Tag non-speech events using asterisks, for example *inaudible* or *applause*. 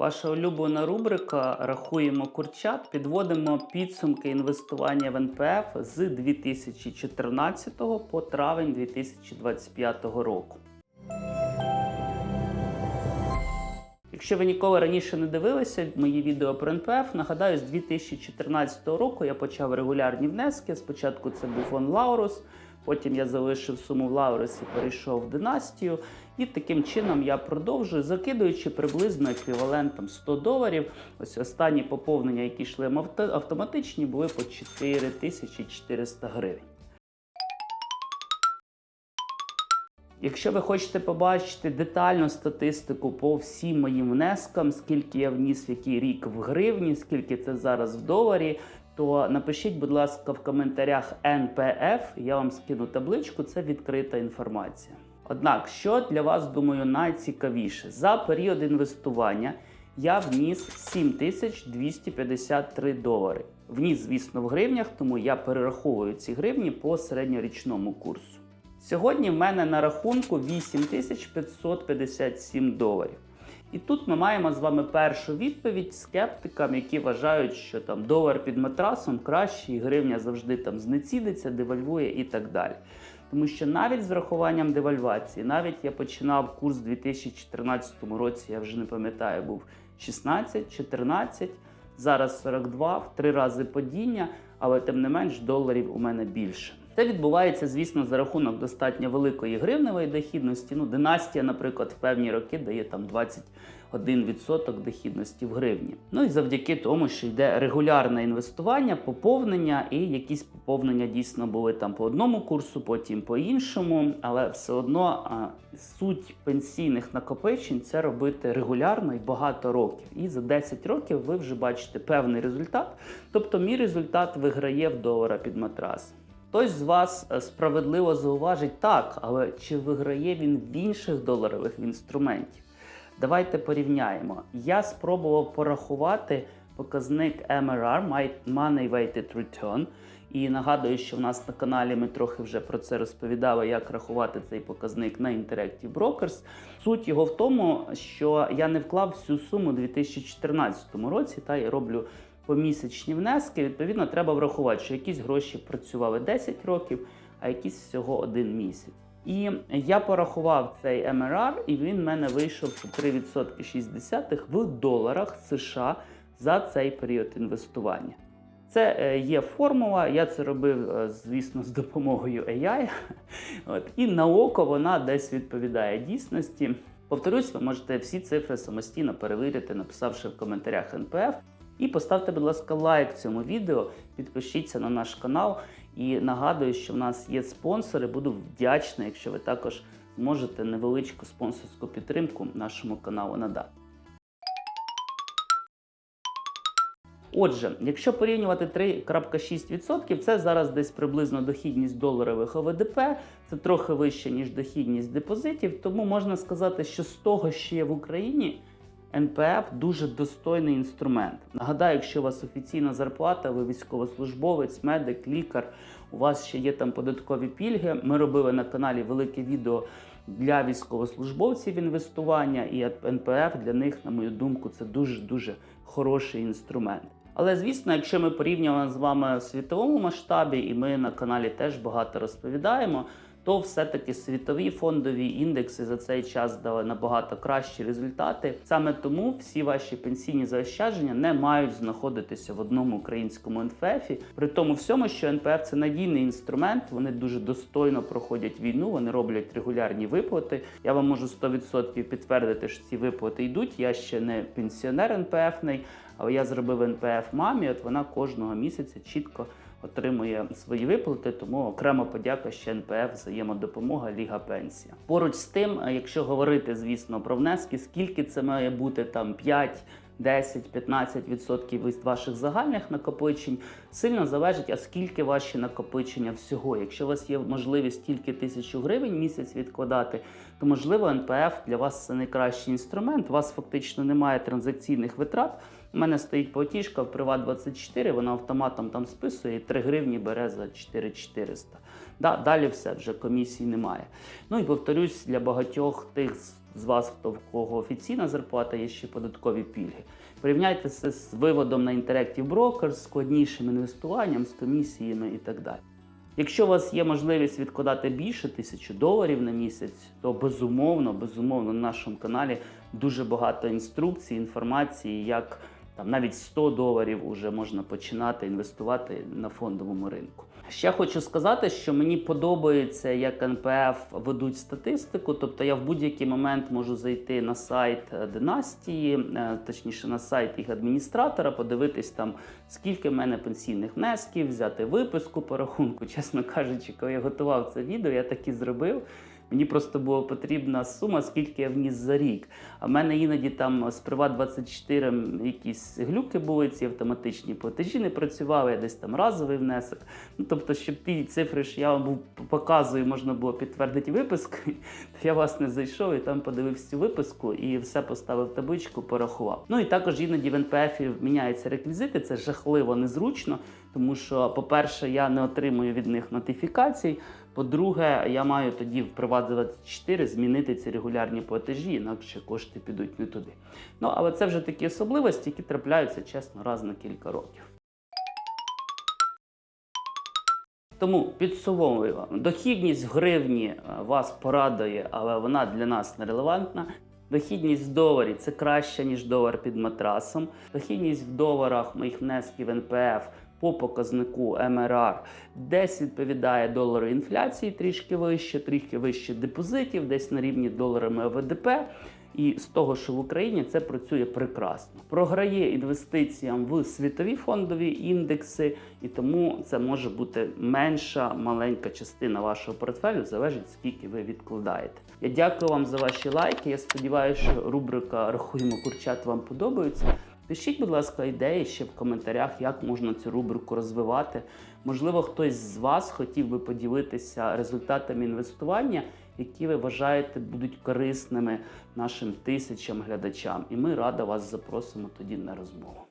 Ваша улюблена рубрика Рахуємо курчат. Підводимо підсумки інвестування в НПФ з 2014 по травень 2025 року. Якщо ви ніколи раніше не дивилися мої відео про НПФ, нагадаю, з 2014 року я почав регулярні внески. Спочатку це був фонд Лаурус, потім я залишив суму в Лаурус перейшов в династію. І таким чином я продовжую, закидуючи приблизно еквівалентом 100 доларів. Ось останні поповнення, які йшли автоматичні, були по 4400 гривень. Якщо ви хочете побачити детальну статистику по всім моїм внескам, скільки я вніс в який рік в гривні, скільки це зараз в доларі, то напишіть, будь ласка, в коментарях NPF, я вам скину табличку, це відкрита інформація. Однак, що для вас, думаю, найцікавіше, за період інвестування я вніс 7253 долари. Вніс, звісно, в гривнях, тому я перераховую ці гривні по середньорічному курсу. Сьогодні в мене на рахунку 8557 доларів. І тут ми маємо з вами першу відповідь скептикам, які вважають, що там долар під матрасом краще, і гривня завжди там знецідиться, девальвує і так далі. Тому що навіть з врахуванням девальвації, навіть я починав курс у 2014 році, я вже не пам'ятаю, був 16, 14, зараз 42, в три рази падіння, але тим не менш доларів у мене більше. Це відбувається, звісно, за рахунок достатньо великої гривневої дохідності. Ну, династія, наприклад, в певні роки дає там 21% дохідності в гривні. Ну і завдяки тому, що йде регулярне інвестування, поповнення, і якісь поповнення дійсно були там по одному курсу, потім по іншому. Але все одно а, суть пенсійних накопичень це робити регулярно і багато років. І за 10 років ви вже бачите певний результат. Тобто, мій результат виграє в долара під матрас. Хтось з вас е, справедливо зауважить так, але чи виграє він в інших доларових інструментів? Давайте порівняємо. Я спробував порахувати показник MRR, Money Weighted Return. І нагадую, що в нас на каналі ми трохи вже про це розповідали, як рахувати цей показник на Interactive Brokers. Суть його в тому, що я не вклав всю суму у 2014 році, та я роблю помісячні внески. Відповідно, треба врахувати, що якісь гроші працювали 10 років, а якісь всього один місяць. І я порахував цей MRR, і він в мене вийшов 3,60 в доларах США за цей період інвестування. Це е, є формула, я це робив, е, звісно, з допомогою AI. *laughs* От. І на око вона десь відповідає дійсності. Повторюсь, ви можете всі цифри самостійно перевірити, написавши в коментарях НПФ. І поставте, будь ласка, лайк цьому відео, підпишіться на наш канал. І нагадую, що в нас є спонсори. Буду вдячний, якщо ви також зможете невеличку спонсорську підтримку нашому каналу надати. Отже, якщо порівнювати 3,6%, це зараз десь приблизно дохідність доларових ОВДП, це трохи вище, ніж дохідність депозитів, тому можна сказати, що з того, що є в Україні, НПФ дуже достойний інструмент. Нагадаю, якщо у вас офіційна зарплата, ви військовослужбовець, медик, лікар, у вас ще є там податкові пільги. Ми робили на каналі велике відео для військовослужбовців інвестування, і НПФ для них, на мою думку, це дуже дуже хороший інструмент. Але звісно, якщо ми порівнюємо з вами в світовому масштабі, і ми на каналі теж багато розповідаємо, то все-таки світові фондові індекси за цей час дали набагато кращі результати. Саме тому всі ваші пенсійні заощадження не мають знаходитися в одному українському НФФі. При тому всьому, що НПФ це надійний інструмент, вони дуже достойно проходять війну, вони роблять регулярні виплати. Я вам можу 100% підтвердити, що ці виплати йдуть. Я ще не пенсіонер НПФний, але я зробив НПФ мамі. От вона кожного місяця чітко отримує свої виплати, тому окрема подяка ще НПФ, взаємодопомога, Ліга Пенсія. Поруч з тим, якщо говорити, звісно, про внески, скільки це має бути там 5, 10-15% від ваших загальних накопичень сильно залежить, а скільки ваші накопичення всього. Якщо у вас є можливість тільки тисячу гривень місяць відкладати, то можливо НПФ для вас це найкращий інструмент. У вас фактично немає транзакційних витрат. У мене стоїть платіжка в Приват 24, вона автоматом там списує і 3 гривні бере за 4400. Да, далі все вже комісій немає. Ну і повторюсь, для багатьох тих з вас, хто в кого офіційна зарплата, є ще податкові пільги. Порівняйте це з виводом на Interactive Brokers, складнішим інвестуванням, з комісіями і так далі. Якщо у вас є можливість відкладати більше тисячі доларів на місяць, то безумовно, безумовно, на нашому каналі дуже багато інструкцій, інформації, як там навіть 100 доларів уже можна починати інвестувати на фондовому ринку. Ще хочу сказати, що мені подобається, як НПФ ведуть статистику. Тобто я в будь-який момент можу зайти на сайт е, династії, е, точніше на сайт їх адміністратора, подивитись там, скільки в мене пенсійних внесків, взяти виписку по рахунку. *laughs* Чесно кажучи, коли я готував це відео, я так і зробив. Мені просто була потрібна сума, скільки я вніс за рік. А в мене іноді там з Приват 24 якісь глюки були, ці автоматичні платежі не працювали, я десь там разовий внесок. Ну тобто, щоб ті цифри, що я вам показую, можна було підтвердити випискою, *laughs* то я власне зайшов і там подивився цю виписку і все поставив табличку, порахував. Ну і також іноді в НПФ міняються реквізити, це жахливо незручно, тому що, по-перше, я не отримую від них нотифікацій. По-друге, я маю тоді в Приват 24 змінити ці регулярні платежі, інакше кошти підуть не туди. Ну але це вже такі особливості, які трапляються чесно раз на кілька років. Тому підсумовую, дохідність в гривні е, вас порадує, але вона для нас нерелевантна. Дохідність в доларі це краще, ніж долар під матрасом. Дохідність в доларах моїх внесків НПФ по показнику МРР десь відповідає долару інфляції трішки вище, трішки вище депозитів, десь на рівні доларами ОВДП. І з того, що в Україні це працює прекрасно. Програє інвестиціям в світові фондові індекси, і тому це може бути менша маленька частина вашого портфелю, залежить скільки ви відкладаєте. Я дякую вам за ваші лайки. Я сподіваюся, що рубрика Рахуємо курчат вам подобається. Пишіть, будь ласка, ідеї ще в коментарях, як можна цю рубрику розвивати. Можливо, хтось з вас хотів би поділитися результатами інвестування, які ви вважаєте будуть корисними нашим тисячам глядачам. І ми радо вас запросимо тоді на розмову.